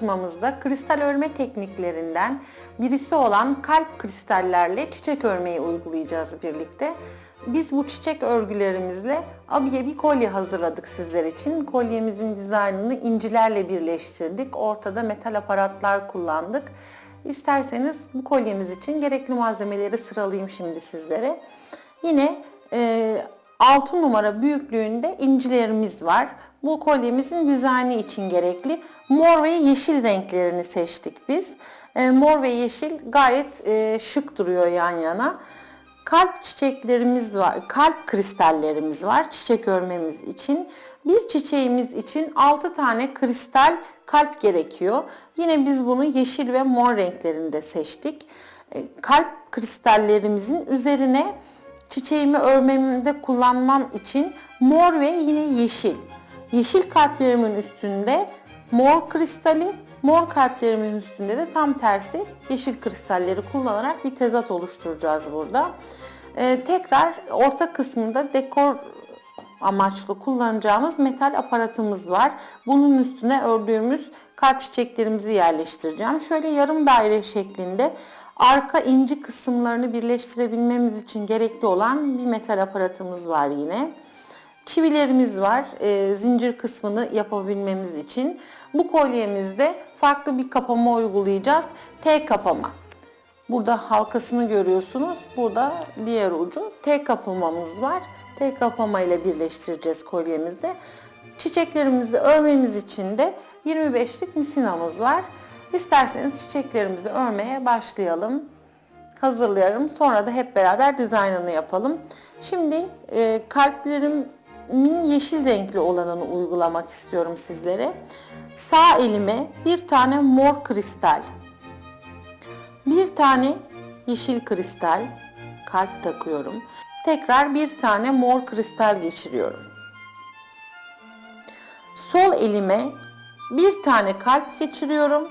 çalışmamızda kristal örme tekniklerinden birisi olan kalp kristallerle çiçek örmeyi uygulayacağız birlikte. Biz bu çiçek örgülerimizle abiye bir kolye hazırladık sizler için. Kolyemizin dizaynını incilerle birleştirdik. Ortada metal aparatlar kullandık. İsterseniz bu kolyemiz için gerekli malzemeleri sıralayayım şimdi sizlere. Yine e, 6 numara büyüklüğünde incilerimiz var. Bu kolyemizin dizaynı için gerekli. Mor ve yeşil renklerini seçtik biz. E, mor ve yeşil gayet e, şık duruyor yan yana. Kalp çiçeklerimiz var, kalp kristallerimiz var çiçek örmemiz için. Bir çiçeğimiz için 6 tane kristal kalp gerekiyor. Yine biz bunu yeşil ve mor renklerinde seçtik. E, Kalp kristallerimizin üzerine çiçeğimi örmemde kullanmam için mor ve yine yeşil. Yeşil kalplerimin üstünde mor kristali, mor kalplerimin üstünde de tam tersi yeşil kristalleri kullanarak bir tezat oluşturacağız burada. Ee, tekrar orta kısmında dekor amaçlı kullanacağımız metal aparatımız var. Bunun üstüne ördüğümüz kalp çiçeklerimizi yerleştireceğim. Şöyle yarım daire şeklinde arka inci kısımlarını birleştirebilmemiz için gerekli olan bir metal aparatımız var yine. Çivilerimiz var e, zincir kısmını yapabilmemiz için. Bu kolyemizde farklı bir kapama uygulayacağız. T kapama. Burada halkasını görüyorsunuz. Burada diğer ucu T kapamamız var. T kapama ile birleştireceğiz kolyemizi. Çiçeklerimizi örmemiz için de 25'lik misinamız var. İsterseniz çiçeklerimizi örmeye başlayalım. Hazırlayalım. Sonra da hep beraber dizaynını yapalım. Şimdi e, kalplerimin yeşil renkli olanını uygulamak istiyorum sizlere. Sağ elime bir tane mor kristal, bir tane yeşil kristal kalp takıyorum. Tekrar bir tane mor kristal geçiriyorum. Sol elime bir tane kalp geçiriyorum.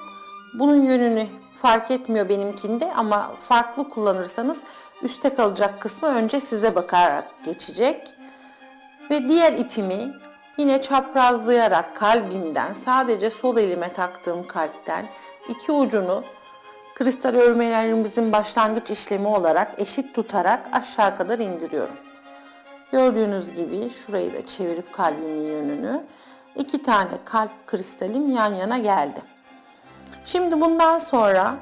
Bunun yönünü fark etmiyor benimkinde ama farklı kullanırsanız üstte kalacak kısmı önce size bakarak geçecek. Ve diğer ipimi yine çaprazlayarak kalbimden sadece sol elime taktığım kalpten iki ucunu kristal örmelerimizin başlangıç işlemi olarak eşit tutarak aşağı kadar indiriyorum. Gördüğünüz gibi şurayı da çevirip kalbimin yönünü iki tane kalp kristalim yan yana geldi. Şimdi bundan sonra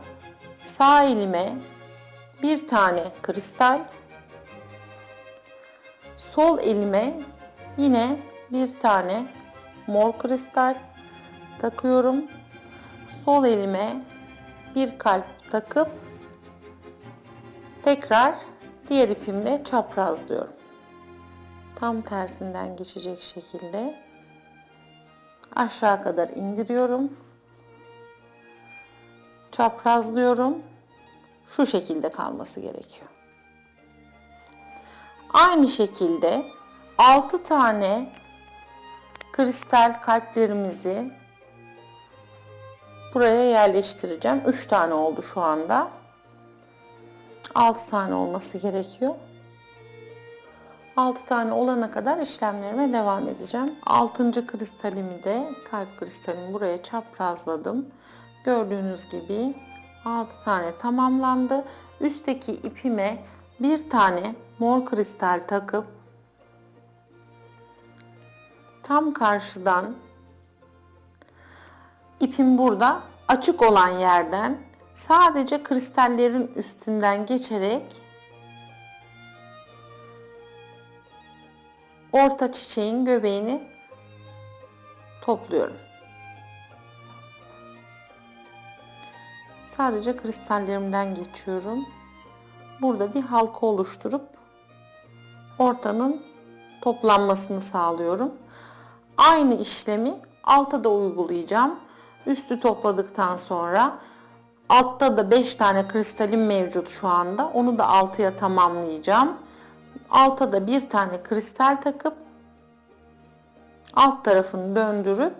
sağ elime bir tane kristal, sol elime yine bir tane mor kristal takıyorum. Sol elime bir kalp takıp tekrar diğer ipimle çaprazlıyorum. Tam tersinden geçecek şekilde aşağı kadar indiriyorum. Çaprazlıyorum. Şu şekilde kalması gerekiyor. Aynı şekilde 6 tane kristal kalplerimizi buraya yerleştireceğim. 3 tane oldu şu anda. 6 tane olması gerekiyor. 6 tane olana kadar işlemlerime devam edeceğim. 6. kristalimi de kalp kristalimi buraya çaprazladım. Gördüğünüz gibi 6 tane tamamlandı. Üstteki ipime bir tane mor kristal takıp tam karşıdan ipim burada açık olan yerden sadece kristallerin üstünden geçerek orta çiçeğin göbeğini topluyorum. Sadece kristallerimden geçiyorum. Burada bir halka oluşturup ortanın toplanmasını sağlıyorum. Aynı işlemi alta da uygulayacağım. Üstü topladıktan sonra altta da 5 tane kristalim mevcut şu anda. Onu da altıya tamamlayacağım. Alta da bir tane kristal takıp alt tarafını döndürüp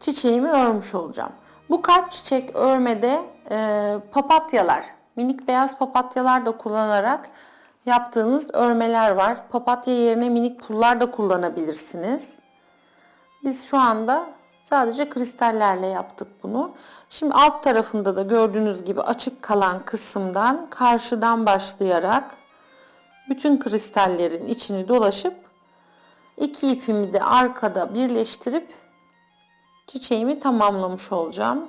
çiçeğimi örmüş olacağım. Bu kalp çiçek örmede e, papatyalar, minik beyaz papatyalar da kullanarak yaptığınız örmeler var. Papatya yerine minik pullar da kullanabilirsiniz. Biz şu anda Sadece kristallerle yaptık bunu. Şimdi alt tarafında da gördüğünüz gibi açık kalan kısımdan karşıdan başlayarak bütün kristallerin içini dolaşıp iki ipimi de arkada birleştirip çiçeğimi tamamlamış olacağım.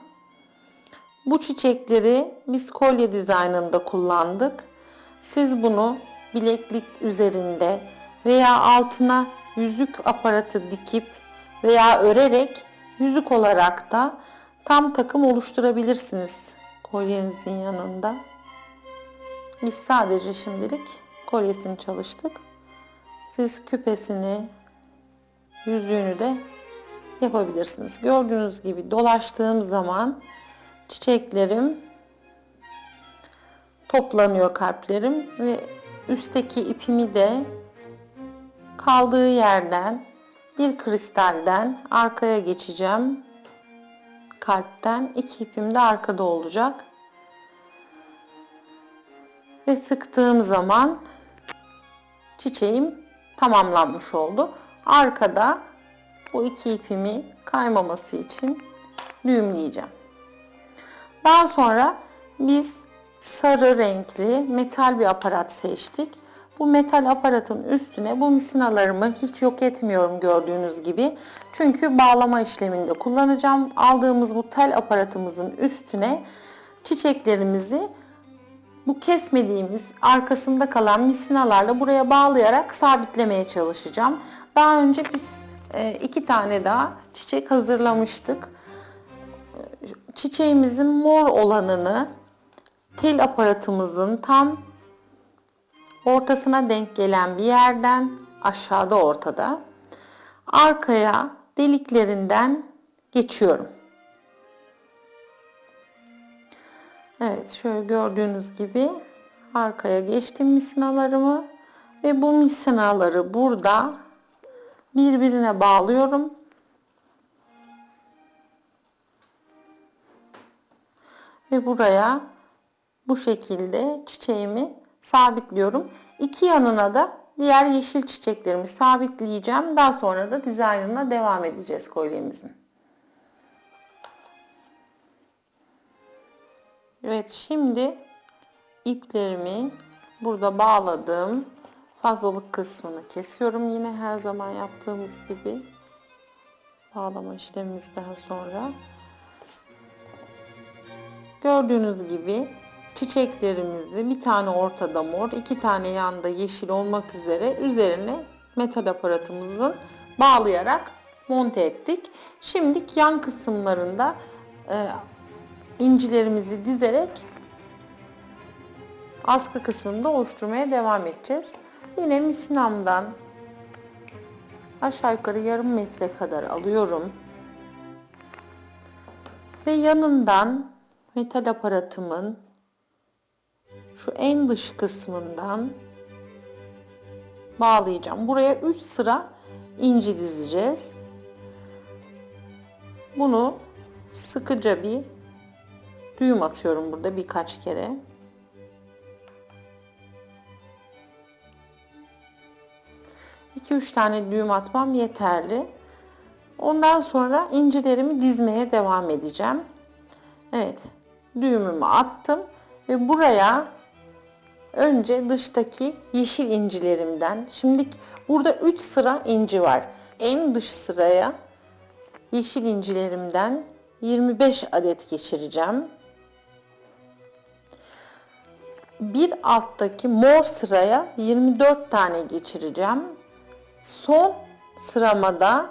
Bu çiçekleri biz kolye dizaynında kullandık. Siz bunu bileklik üzerinde veya altına yüzük aparatı dikip veya örerek yüzük olarak da tam takım oluşturabilirsiniz kolyenizin yanında. Biz sadece şimdilik kolyesini çalıştık. Siz küpesini, yüzüğünü de yapabilirsiniz. Gördüğünüz gibi dolaştığım zaman çiçeklerim toplanıyor kalplerim ve üstteki ipimi de kaldığı yerden bir kristalden arkaya geçeceğim. Kalpten iki ipim de arkada olacak. Ve sıktığım zaman çiçeğim tamamlanmış oldu. Arkada bu iki ipimi kaymaması için düğümleyeceğim. Daha sonra biz sarı renkli metal bir aparat seçtik. Bu metal aparatın üstüne bu misinalarımı hiç yok etmiyorum gördüğünüz gibi. Çünkü bağlama işleminde kullanacağım. Aldığımız bu tel aparatımızın üstüne çiçeklerimizi bu kesmediğimiz arkasında kalan misinalarla buraya bağlayarak sabitlemeye çalışacağım. Daha önce biz e, iki tane daha çiçek hazırlamıştık. Çiçeğimizin mor olanını tel aparatımızın tam ortasına denk gelen bir yerden aşağıda ortada arkaya deliklerinden geçiyorum. Evet şöyle gördüğünüz gibi arkaya geçtim misinalarımı ve bu misinaları burada birbirine bağlıyorum. Ve buraya bu şekilde çiçeğimi sabitliyorum. İki yanına da diğer yeşil çiçeklerimi sabitleyeceğim. Daha sonra da dizaynına devam edeceğiz kolyemizin. Evet şimdi iplerimi burada bağladım. Fazlalık kısmını kesiyorum yine her zaman yaptığımız gibi. Bağlama işlemimiz daha sonra. Gördüğünüz gibi çiçeklerimizi bir tane ortada mor, iki tane yanda yeşil olmak üzere üzerine metal aparatımızın bağlayarak monte ettik. Şimdi yan kısımlarında e, incilerimizi dizerek askı kısmını da oluşturmaya devam edeceğiz. Yine misinamdan aşağı yukarı yarım metre kadar alıyorum. Ve yanından metal aparatımın şu en dış kısmından bağlayacağım. Buraya 3 sıra inci dizeceğiz. Bunu sıkıca bir düğüm atıyorum burada birkaç kere. İki üç tane düğüm atmam yeterli. Ondan sonra incilerimi dizmeye devam edeceğim. Evet, düğümümü attım ve buraya önce dıştaki yeşil incilerimden, şimdi burada 3 sıra inci var. En dış sıraya yeşil incilerimden 25 adet geçireceğim. Bir alttaki mor sıraya 24 tane geçireceğim. Son sıramada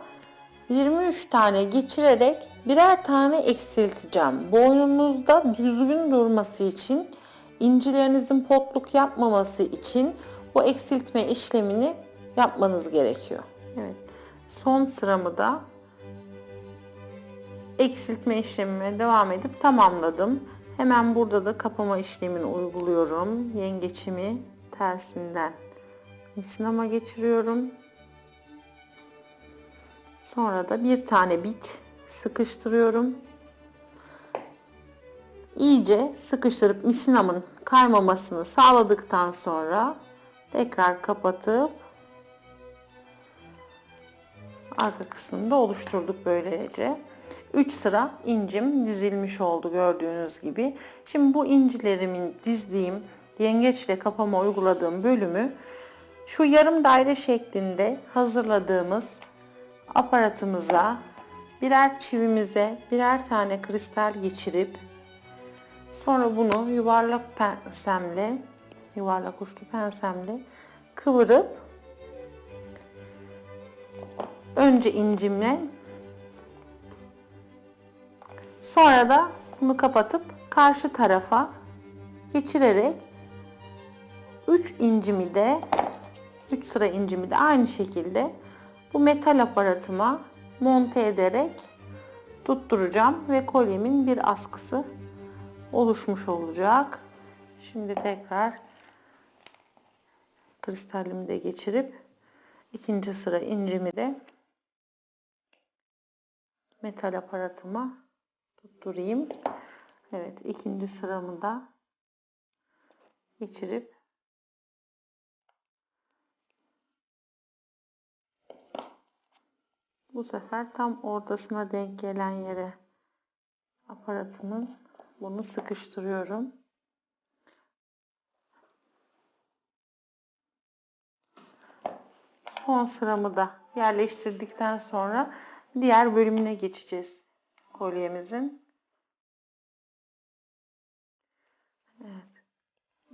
23 tane geçirerek birer tane eksilteceğim. Boynunuzda düzgün durması için, incilerinizin potluk yapmaması için bu eksiltme işlemini yapmanız gerekiyor. Evet. Son sıramı da eksiltme işlemime devam edip tamamladım. Hemen burada da kapama işlemini uyguluyorum. Yengeçimi tersinden misinama geçiriyorum. Sonra da bir tane bit sıkıştırıyorum. İyice sıkıştırıp misinamın kaymamasını sağladıktan sonra tekrar kapatıp arka kısmını da oluşturduk böylece. 3 sıra incim dizilmiş oldu gördüğünüz gibi. Şimdi bu incilerimin dizdiğim yengeçle kapama uyguladığım bölümü şu yarım daire şeklinde hazırladığımız aparatımıza birer çivimize birer tane kristal geçirip sonra bunu yuvarlak pensemle yuvarlak uçlu pensemle kıvırıp önce incimle sonra da bunu kapatıp karşı tarafa geçirerek 3 incimi de 3 sıra incimi de aynı şekilde bu metal aparatıma monte ederek tutturacağım ve kolyemin bir askısı oluşmuş olacak. Şimdi tekrar kristalimi de geçirip ikinci sıra incimi de metal aparatıma tutturayım. Evet ikinci sıramı da geçirip bu sefer tam ortasına denk gelen yere aparatımın bunu sıkıştırıyorum. Son sıramı da yerleştirdikten sonra diğer bölümüne geçeceğiz kolyemizin.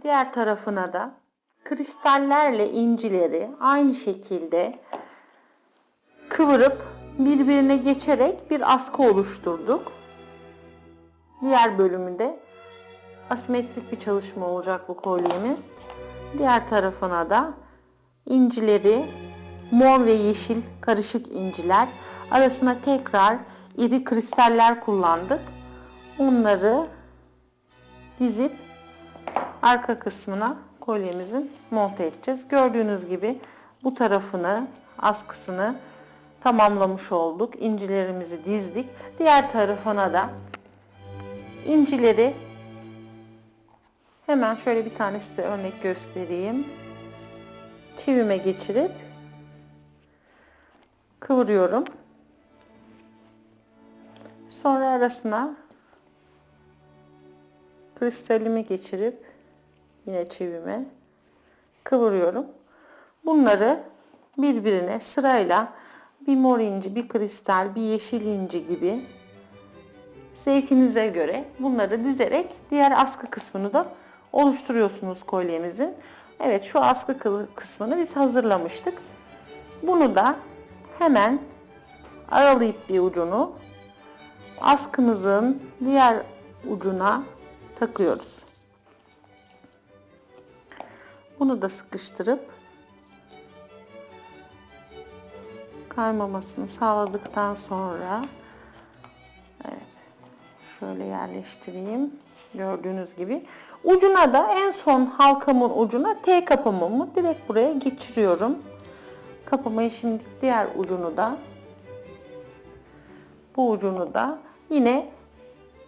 Diğer tarafına da kristallerle incileri aynı şekilde kıvırıp birbirine geçerek bir askı oluşturduk. Diğer bölümünde asimetrik bir çalışma olacak bu kolyemiz. Diğer tarafına da incileri mor ve yeşil karışık inciler arasına tekrar iri kristaller kullandık. Onları dizip arka kısmına kolyemizin monte edeceğiz. Gördüğünüz gibi bu tarafını askısını tamamlamış olduk. İncilerimizi dizdik. Diğer tarafına da incileri hemen şöyle bir tane size örnek göstereyim. Çivime geçirip kıvırıyorum. Sonra arasına kristalimi geçirip yine çivime kıvırıyorum. Bunları birbirine sırayla bir mor inci, bir kristal, bir yeşil inci gibi zevkinize göre bunları dizerek diğer askı kısmını da oluşturuyorsunuz kolyemizin. Evet şu askı kısmını biz hazırlamıştık. Bunu da hemen aralayıp bir ucunu askımızın diğer ucuna takıyoruz. Bunu da sıkıştırıp kaymamasını sağladıktan sonra evet şöyle yerleştireyim. Gördüğünüz gibi ucuna da en son halkamın ucuna T kapamamı direkt buraya geçiriyorum. Kapamayı şimdi diğer ucunu da bu ucunu da yine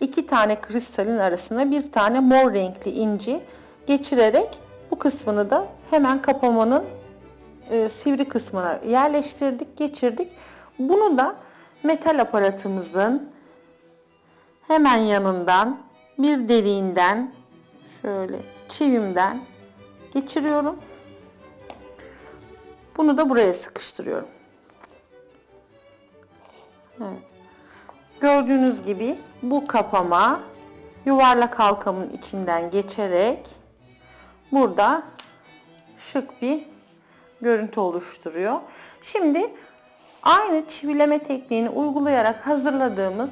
iki tane kristalin arasına bir tane mor renkli inci geçirerek bu kısmını da hemen kapamanın e, sivri kısmına yerleştirdik, geçirdik. Bunu da metal aparatımızın hemen yanından bir deliğinden şöyle çivimden geçiriyorum. Bunu da buraya sıkıştırıyorum. Evet. Gördüğünüz gibi bu kapama yuvarlak halkamın içinden geçerek burada şık bir görüntü oluşturuyor. Şimdi aynı çivileme tekniğini uygulayarak hazırladığımız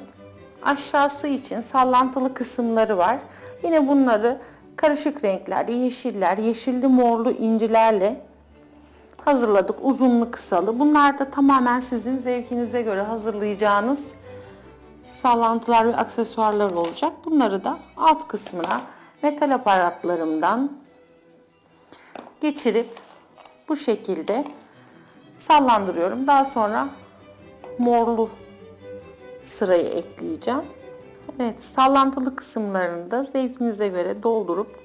aşağısı için sallantılı kısımları var. Yine bunları karışık renkler, yeşiller, yeşilli morlu incilerle hazırladık. Uzunlu kısalı. Bunlar da tamamen sizin zevkinize göre hazırlayacağınız sallantılar ve aksesuarlar olacak. Bunları da alt kısmına metal aparatlarımdan geçirip bu şekilde sallandırıyorum. Daha sonra morlu sırayı ekleyeceğim. Evet sallantılı kısımlarını da zevkinize göre doldurup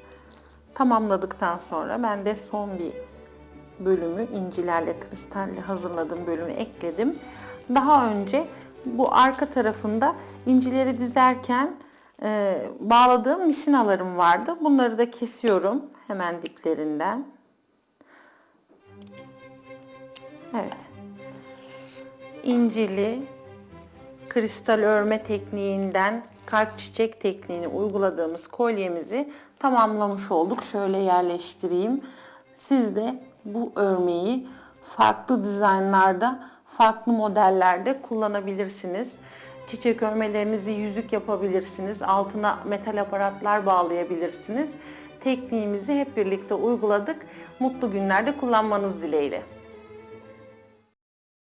tamamladıktan sonra ben de son bir bölümü incilerle kristalle hazırladığım bölümü ekledim. Daha önce Bu arka tarafında incileri dizerken e, bağladığım misinalarım vardı. Bunları da kesiyorum hemen diplerinden. Evet. İncili kristal örme tekniğinden kalp çiçek tekniğini uyguladığımız kolyemizi tamamlamış olduk. Şöyle yerleştireyim. Siz de bu örmeyi farklı dizaynlarda, farklı modellerde kullanabilirsiniz. Çiçek örmelerinizi yüzük yapabilirsiniz. Altına metal aparatlar bağlayabilirsiniz. Tekniğimizi hep birlikte uyguladık. Mutlu günlerde kullanmanız dileğiyle.